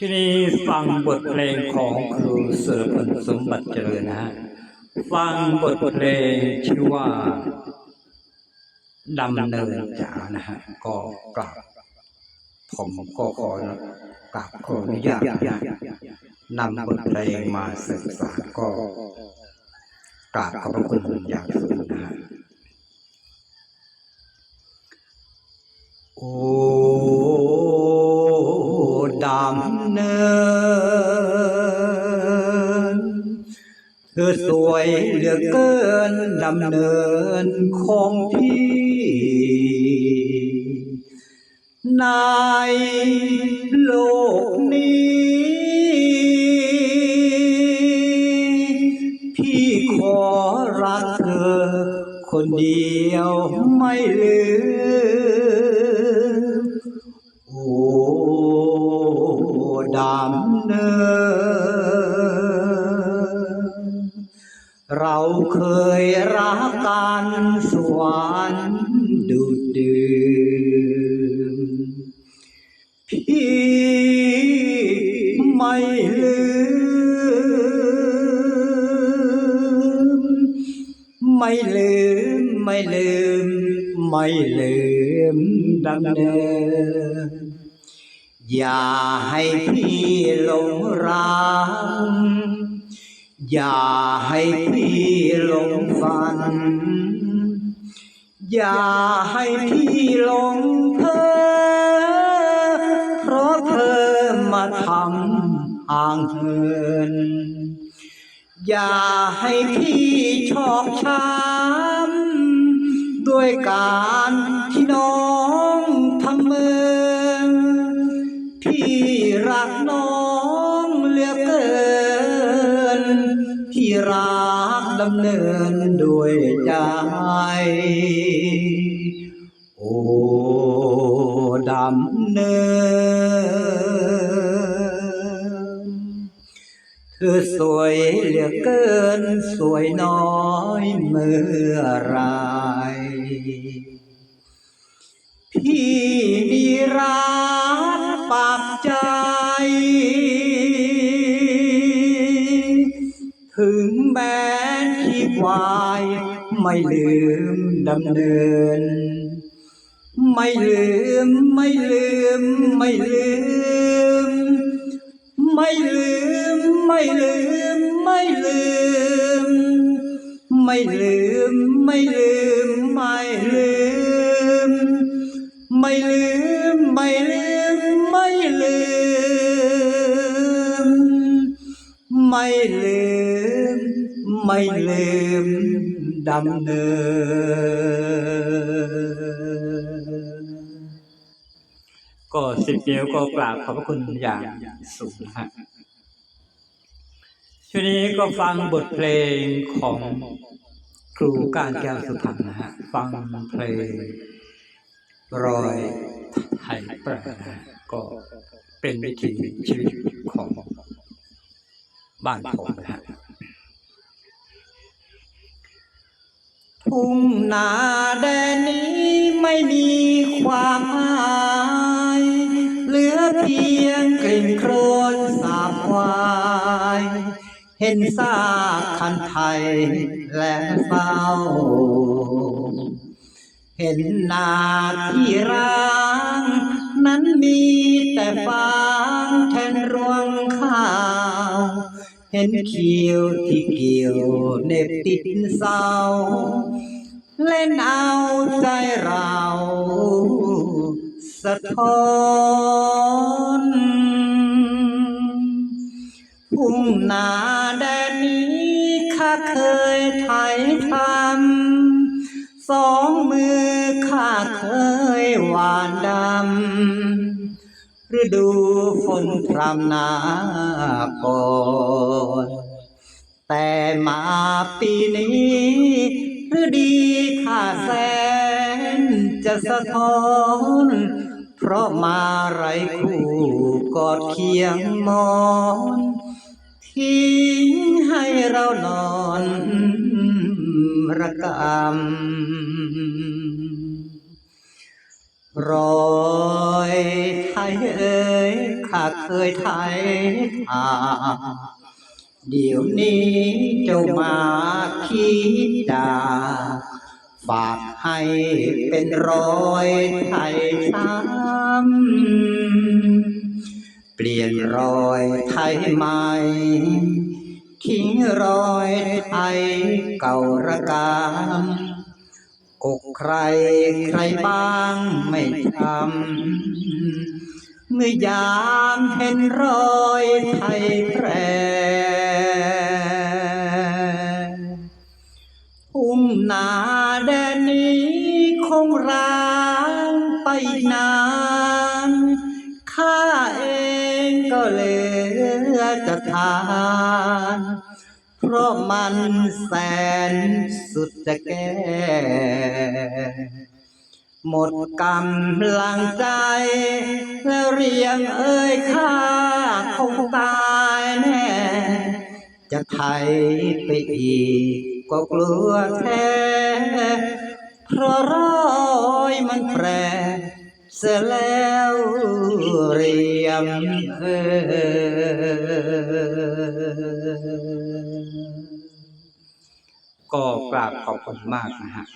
ที่นี้ฟังบทเพลงของครูเสือพลสมบัติเจริญนะฮะฟังบทเพลงชื่อว่าดำเนินจ๋านะฮะก็กราบผมก็ขอกราบขออนุญาตนำบทเพลงมาศึกษาก็กราบขอบพระคุณอย่างสูง เธอสวยเหลือเกินดำเนินของพี่ ในโลกนี้ พี่ขอรักเธอ คนเดียวไม่ลืม ไม่ลืม ไม่ลืมดำเนิน อย่าให้พี่หลงรักอย่าให้พี่หลงฝัน อย่าให้พี่หลงเพ้อเพราะเธอมาทำห่างเหินอย่าให้พี่ชอกช้ำ ด้วยการที่น้องทำเมือพี่รักน้องเหลือเกิน พี่รักดำเนินด้วยใจ โอ้ดำเนินเธอสวยเหลือเกิน สวยน้อยเมื่อไร พี่มีรักปากใจ ถึงแม้ที่ควายไม่ลืมดำเนิน ไม่ลืมไม่ลืมไม่ลืม ไม่ลืมไม่ลืมไม่ลืม ไม่ลืม ไม่ลืม ไม่ลืม ไม่ลืม ไม่ลืม ไม่ลืม ไม่ลืม ไม่ลืมดำเนินก็สิบนิ้วก็กราบขอบพระคุณอย่างสูงนะฮะ ช่วงนี้ก็ฟังบทเพลงของครูการแก้วสุพรรณนะฮะ ฟังเพลงรอยไทยแปรก็เป็นวิถีชีวิตของบ้านผมนะฮะทุ่งนาแดนนี้ไม่มีความหมาย เหลือเพียงกลิ่นโครนสาบคว เห็นซากคันไทยและเฝ้า เห็นนาที่ร้าง นั้นมีแต่ฟางแทนรวงข้าว เห็นเขียวที่เกี่ยวเน็บติดเสาเล่นเอาใจเราสะท้อน ทุ่งนาแดนนี้ข้าเคยไถทำสองมือข้าเคยหวานดำฤดูฝนพรำนาก่อนแต่มาปีนี้ฤดีข้าแสนจะสะท้อนเพราะมาไรคู่กอดเคียงมอน ทิ้งให้เรานอนระกำรอยไทยเอ่ยข้าเคยไทยทาเดี๋ยวนี้เจ้ามาคิดดาฝากให้เป็นรอยไทยช้ำ เปลี่ยนรอยไทยใหม่ทิ้งรอยไทยเก่าระกำอกใครใครบ้างไม่ทำเมื่อยามเห็นรอยไทยแปรทุ่งนาแดนนี้คงร้างไปนานข้า เหลือจะทานเพราะมันแสนสุดจะแก้หมดกำลังใจ แล้วเรียงเอ้ยข้าคงตายแน่ จะไถไปอีกก็กลัวแท้เพราะร้อยมันแปร เสียแล้วเรียมเออก็กราบขอบคุณมากนะฮะ